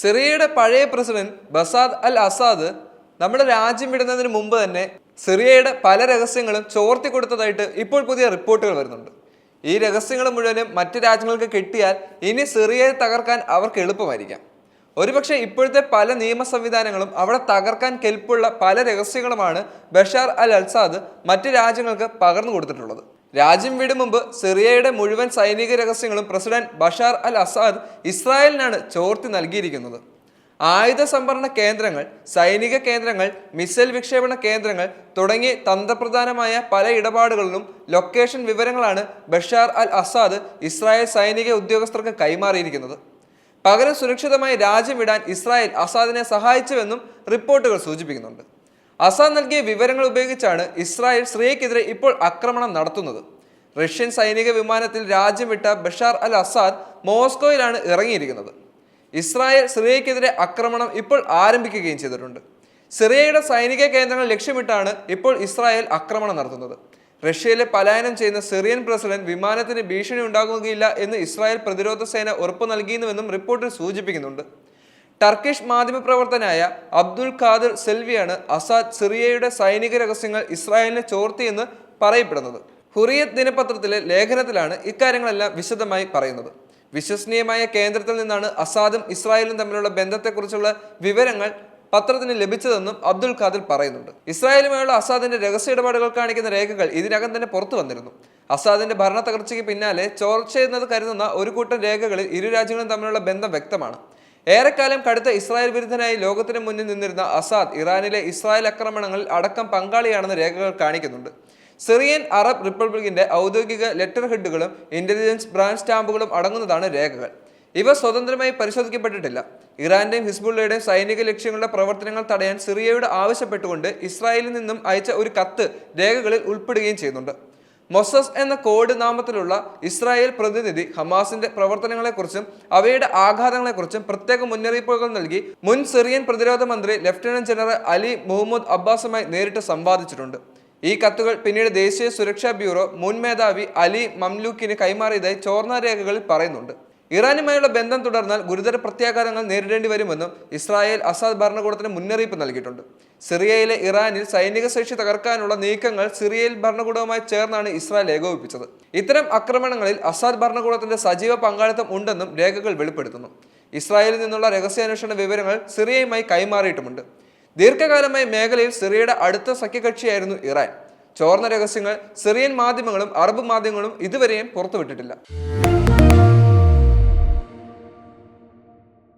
സിറിയയുടെ പഴയ പ്രസിഡന്റ് ബസാദ് അൽ അസാദ് നമ്മുടെ രാജ്യം വിടുന്നതിന് മുമ്പ് തന്നെ സിറിയയുടെ പല രഹസ്യങ്ങളും ചോർത്തി കൊടുത്തതായിട്ട് ഇപ്പോൾ പുതിയ റിപ്പോർട്ടുകൾ വരുന്നുണ്ട്. ഈ രഹസ്യങ്ങൾ മുഴുവനും മറ്റ് രാജ്യങ്ങൾക്ക് കിട്ടിയാൽ ഇനി സിറിയയെ തകർക്കാൻ അവർക്ക് എളുപ്പമായിരിക്കാം. ഒരുപക്ഷെ ഇപ്പോഴത്തെ പല നിയമ സംവിധാനങ്ങളും അവിടെ തകർക്കാൻ കെൽപ്പുള്ള പല രഹസ്യങ്ങളുമാണ് ബഷാർ അൽ അൽസാദ് മറ്റ് രാജ്യങ്ങൾക്ക് പകർന്നു കൊടുത്തിട്ടുള്ളത്. രാജ്യം വിടും മുമ്പ് സിറിയയുടെ മുഴുവൻ സൈനിക രഹസ്യങ്ങളും പ്രസിഡന്റ് ബഷാർ അൽ അസാദ് ഇസ്രായേലിനാണ് ചോർത്തി നൽകിയിരിക്കുന്നത്. ആയുധ സംഭരണ കേന്ദ്രങ്ങൾ സൈനിക കേന്ദ്രങ്ങൾ മിസൈൽ വിക്ഷേപണ കേന്ദ്രങ്ങൾ തുടങ്ങി തന്ത്രപ്രധാനമായ പല ഇടപാടുകളിലും ലൊക്കേഷൻ വിവരങ്ങളാണ് ബഷാർ അൽ അസാദ് ഇസ്രായേൽ സൈനിക ഉദ്യോഗസ്ഥർക്ക് കൈമാറിയിരിക്കുന്നത്. പകരം സുരക്ഷിതമായി രാജ്യം വിടാൻ ഇസ്രായേൽ അസാദിനെ സഹായിച്ചുവെന്നും റിപ്പോർട്ടുകൾ സൂചിപ്പിക്കുന്നുണ്ട്. അസാദ് നൽകിയ വിവരങ്ങൾ ഉപയോഗിച്ചാണ് ഇസ്രായേൽ സിറിയക്കെതിരെ ഇപ്പോൾ ആക്രമണം നടത്തുന്നത്. റഷ്യൻ സൈനിക വിമാനത്തിൽ രാജ്യം വിട്ട ബഷാർ അൽ അസാദ് മോസ്കോയിലാണ് ഇറങ്ങിയിരിക്കുന്നത്. ഇസ്രായേൽ സിറിയക്കെതിരെ ആക്രമണം ഇപ്പോൾ ആരംഭിക്കുകയും ചെയ്തിട്ടുണ്ട്. സിറിയയുടെ സൈനിക കേന്ദ്രങ്ങൾ ലക്ഷ്യമിട്ടാണ് ഇപ്പോൾ ഇസ്രായേൽ ആക്രമണം നടത്തുന്നത്. റഷ്യയിലെ പലായനം ചെയ്യുന്ന സിറിയൻ പ്രസിഡന്റ് വിമാനത്തിന് ഭീഷണി ഉണ്ടാകുകയില്ല എന്ന് ഇസ്രായേൽ പ്രതിരോധ സേന ഉറപ്പു നൽകിയിരുന്നുവെന്നും റിപ്പോർട്ടിൽ സൂചിപ്പിക്കുന്നുണ്ട്. ടർക്കിഷ് മാധ്യമപ്രവർത്തനായ അബ്ദുൽ ഖാദിർ സെൽവിയാണ് അസാദ് സിറിയയുടെ സൈനിക രഹസ്യങ്ങൾ ഇസ്രായേലിനെ ചോർത്തിയെന്ന് പറയപ്പെടുന്നത്. ഹുറിയത്ത് ദിനപത്രത്തിലെ ലേഖനത്തിലാണ് ഇക്കാര്യങ്ങളെല്ലാം വിശദമായി പറയുന്നത്. വിശ്വസനീയമായ കേന്ദ്രത്തിൽ നിന്നാണ് അസാദും ഇസ്രായേലും തമ്മിലുള്ള ബന്ധത്തെക്കുറിച്ചുള്ള വിവരങ്ങൾ പത്രത്തിന് ലഭിച്ചതെന്നും അബ്ദുൽ ഖാദിർ പറയുന്നുണ്ട്. ഇസ്രായേലുമായുള്ള അസാദിന്റെ രഹസ്യ ഇടപാടുകൾ കാണിക്കുന്ന രേഖകൾ ഇതിനകം തന്നെ പുറത്തു വന്നിരുന്നു. അസാദിന്റെ ഭരണ തകർച്ചയ്ക്ക് പിന്നാലെ ചോർച്ചയെന്നത് കരുതുന്ന ഒരു കൂട്ടം രേഖകളിൽ ഇരു രാജ്യങ്ങളും തമ്മിലുള്ള ബന്ധം വ്യക്തമാണ്. ഏറെക്കാലം കടുത്ത ഇസ്രായേൽ വിരുദ്ധനായി ലോകത്തിന് മുന്നിൽ നിന്നിരുന്ന അസാദ് ഇറാനിലെ ഇസ്രായേൽ ആക്രമണങ്ങളിൽ അടക്കം പങ്കാളിയാണെന്ന് രേഖകൾ കാണിക്കുന്നുണ്ട്. സിറിയൻ അറബ് റിപ്പബ്ലിക്കിന്റെ ഔദ്യോഗിക ലെറ്റർ ഹെഡുകളും ഇന്റലിജൻസ് ബ്രാഞ്ച് സ്റ്റാമ്പുകളും അടങ്ങുന്നതാണ് രേഖകൾ. ഇവ സ്വതന്ത്രമായി പരിശോധിക്കപ്പെട്ടിട്ടില്ല. ഇറാന്റെയും ഹിസ്ബുള്ളയുടെയും സൈനിക ലക്ഷ്യങ്ങളുടെ പ്രവർത്തനങ്ങൾ തടയാൻ സിറിയയോട് ആവശ്യപ്പെട്ടുകൊണ്ട് ഇസ്രായേലിൽ നിന്നും അയച്ച ഒരു കത്ത് രേഖകളിൽ ഉൾപ്പെടുകയും ചെയ്യുന്നുണ്ട്. മൊസസ് എന്ന കോഡ് നാമത്തിലുള്ള ഇസ്രായേൽ പ്രതിനിധി ഹമാസിന്റെ പ്രവർത്തനങ്ങളെക്കുറിച്ചും അവയുടെ ആഘാതങ്ങളെക്കുറിച്ചും പ്രത്യേക മുന്നറിയിപ്പുകൾ നൽകി മുൻ സിറിയൻ പ്രതിരോധ മന്ത്രി ലഫ്റ്റനന്റ് ജനറൽ അലി മുഹമ്മദ് അബ്ബാസുമായി നേരിട്ട് സംവാദിച്ചിട്ടുണ്ട്. ഈ കത്തുകൾ പിന്നീട് ദേശീയ സുരക്ഷാ ബ്യൂറോ മുൻ മേധാവി അലി മംലൂക്കിന് കൈമാറിയതായി ചോർന്ന രേഖകളിൽ പറയുന്നുണ്ട്. ഇറാനുമായുള്ള ബന്ധം തുടർന്നാൽ ഗുരുതര പ്രത്യാഘാതങ്ങൾ നേരിടേണ്ടി വരുമെന്നും ഇസ്രായേൽ അസാദ് ഭരണകൂടത്തിന് മുന്നറിയിപ്പ് നൽകിയിട്ടുണ്ട്. സിറിയയിലെ ഇറാനിൽ സൈനിക ശേഷി തകർക്കാനുള്ള നീക്കങ്ങൾ സിറിയയിൽ ഭരണകൂടവുമായി ചേർന്നാണ് ഇസ്രായേൽ ഏകോപിപ്പിച്ചത്. ഇത്തരം ആക്രമണങ്ങളിൽ അസാദ് ഭരണകൂടത്തിന്റെ സജീവ പങ്കാളിത്തം ഉണ്ടെന്നും രേഖകൾ വെളിപ്പെടുത്തുന്നു. ഇസ്രായേലിൽ നിന്നുള്ള രഹസ്യാന്വേഷണ വിവരങ്ങൾ സിറിയയുമായി കൈമാറിയിട്ടുമുണ്ട്. ദീർഘകാലമായി മേഖലയിൽ സിറിയയുടെ അടുത്ത സഖ്യകക്ഷിയായിരുന്നു ഇറാൻ. ചോർന്ന രഹസ്യങ്ങൾ സിറിയൻ മാധ്യമങ്ങളും അറബ് മാധ്യമങ്ങളും ഇതുവരെയും പുറത്തുവിട്ടിട്ടില്ല.